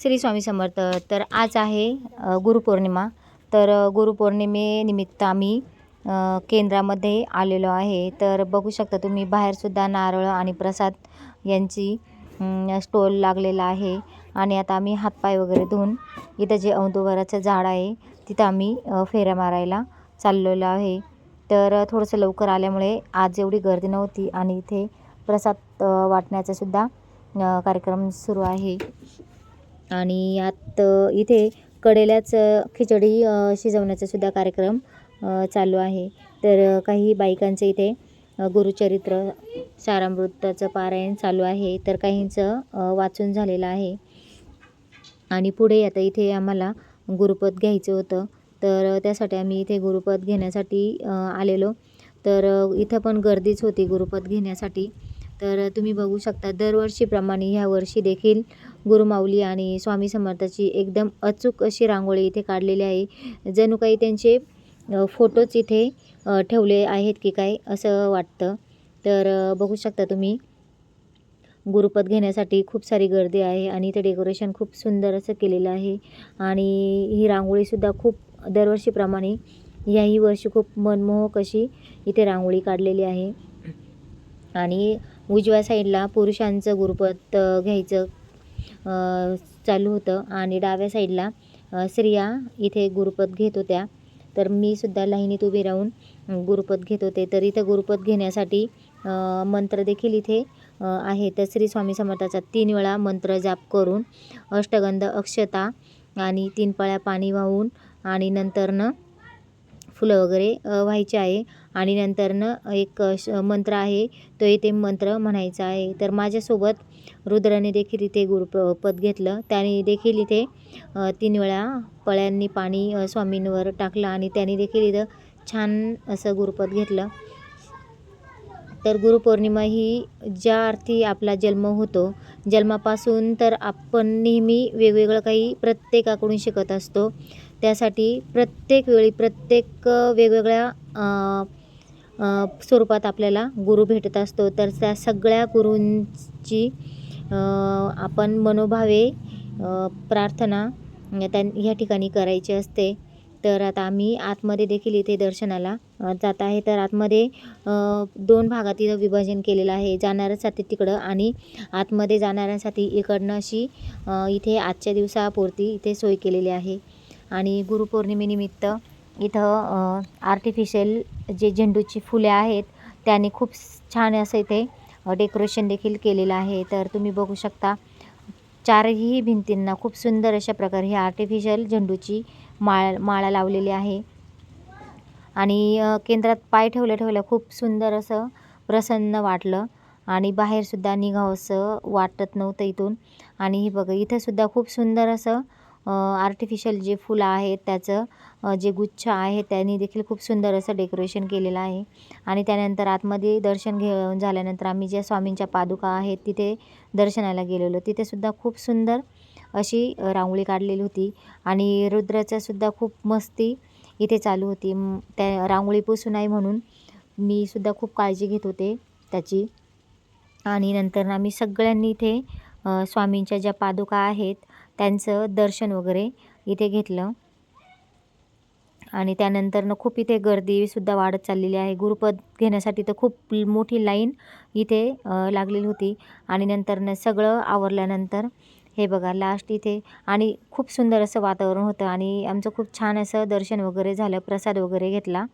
श्री स्वामी समर्थ. तर आज आहे गुरुपौर्णिमा. तर गुरुपौर्णिमेनिमित्त आम्ही केंद्रामध्ये आलेलो आहे. तर बघू शकता तुम्ही बाहेरसुद्धा नारळ आणि प्रसाद यांची स्टॉल लागलेला आहे. आणि आता आम्ही हातपाय वगैरे धुवून इथं जे औदुंबराचं झाड आहे तिथं आम्ही फेऱ्या मारायला चाललेलो आहे. तर थोडंसं लवकर आल्यामुळे आज एवढी गर्दी नव्हती आणि इथे प्रसाद वाटण्याचासुद्धा वाटण्याचा सुद्धा कार्यक्रम सुरू आहे. आणि यात इथे कडेलाच खिचडी शिजवण्याचा सुद्धा कार्यक्रम चालू आहे. तर काही बायकांचं इथे गुरुचरित्र सारामृताचं पारायण चालू आहे. तर काहींचं वाचून झालेलं आहे. आणि पुढे आता इथे आम्हाला गुरुपद घ्यायचं होतं. तर त्यासाठी आम्ही इथे गुरुपद घेण्यासाठी आलेलो. तर इथं पण गर्दीच होती गुरुपद घेण्यासाठी. तर तुम्ही बघू शकता दरवर्षीप्रमाणे ह्या वर्षी देखील गुरुमाऊली आणि स्वामी समर्थाची एकदम अचूक अशी रांगोळी इथे काढलेली आहे. जणू काही त्यांचे फोटोच इथे ठेवले आहेत की काय असं वाटतं. तर बघू शकता तुम्ही. गुरुपद घेण्यासाठी खूप सारी गर्दी आहे आणि इथे डेकोरेशन खूप सुंदर असं केलेलं आहे. आणि ही रांगोळीसुद्धा खूप दरवर्षीप्रमाणे याही वर्षी खूप मनमोहक अशी इथे रांगोळी काढलेली आहे. आणि उजव्या साईडला पुरुषांचं गुरुपद घ्यायचं चालू होतं. आणि डाव्या साईडला स्त्रिया इथे गुरुपद घेत होत्या. तर मी सुद्धा लाईनीत उभी राहून गुरुपद घेत होते. तर इथं गुरुपद घेण्यासाठी मंत्र देखील इथे आहे. तर श्री स्वामी समर्थाचा तीन वेळा मंत्र जाप करून अष्टगंध अक्षता आणि तीन पळ्या पाणी वाहून आणि नंतरनं फुलं वगैरे व्हायचे आहे. आणि नंतरनं एक श मंत्र आहे तो इथे मंत्र म्हणायचा आहे. तर माझ्यासोबत रुद्राने देखील इथे गुरुप पद घेतलं. त्याने देखील इथे तीन वेळा पळ्यांनी पाणी स्वामींवर टाकलं आणि त्याने देखील इथं छान असं गुरुपद घेतलं. तर गुरुपौर्णिमा ही ज्या अर्थी आपला जन्म होतो जन्मापासून तर आपण नेहमी वेगवेगळं काही प्रत्येकाकडून शिकत असतो. त्यासाठी प्रत्येक वेळी प्रत्येक वेगवेगळ्या स्वरूपात आपल्याला गुरु भेटत असतो. तर त्या सगळ्या गुरूंची आपण मनोभावे प्रार्थना त्या ह्या ठिकाणी करायची असते. तर आता आम्ही आतमध्ये देखील इथे दर्शनाला जात आहे. तर आतमध्ये दोन भागात इथं विभाजन केलेलं आहे. जाणाऱ्यांसाठी तिकडं आणि आतमध्ये जाणाऱ्यांसाठी इकडनं अशी इथे आजच्या दिवसापुरती इथे सोय केलेली आहे. आणि गुरुपौर्णिमेनिमित्त इथं आर्टिफिशियल जे झेंडूची फुले आहेत त्याने खूप छान असं इथे डेकोरेशन देखील केलेलं आहे. तर तुम्ही बघू शकता चारही भिंतींना खूप सुंदर अशा प्रकारे ही आर्टिफिशियल झेंडूची माळ माळा लावलेली आहे. आणि केंद्रात पाय ठेवल्या ठेवल्या खूप सुंदर असं प्रसन्न वाटलं. आणि बाहेरसुद्धा निघावंसं वाटत नव्हतं इथून. आणि हे बघा इथंसुद्धा खूप सुंदर असं आर्टिफिशियल जे फुलं आहेत त्याचं जे गुच्छ आहे त्यांनी देखील खूप सुंदर असं डेकोरेशन केलेलं आहे. आणि त्यानंतर आतमध्ये दर्शन घेऊन झाल्यानंतर आम्ही ज्या स्वामींच्या पादुका आहेत तिथे दर्शनाला गेलेलो. तिथेसुद्धा खूप सुंदर अशी रांगोळी काढलेली होती. आणि रुद्राच्यासुद्धा खूप मस्ती इथे चालू होती. त्या रांगोळी पुसू नाही म्हणून मी सुद्धा खूप काळजी घेत होते त्याची. आणि नंतर आम्ही सगळ्यांनी इथे स्वामींच्या ज्या पादुका आहेत त्यांचं दर्शन वगैरे इथे घेतलं. आणि त्यानंतरनं खूप इथे गर्दीसुद्धा वाढत चाललेली आहे. गुरुपद घेण्यासाठी तर खूप मोठी लाईन इथे लागलेली होती. आणि नंतरनं सगळं आवरल्यानंतर हे बघा लास्ट इथे. आणि खूप सुंदर असं वातावरण होतं आणि आमचं खूप छान असं दर्शन वगैरे झालं प्रसाद वगैरे घेतला.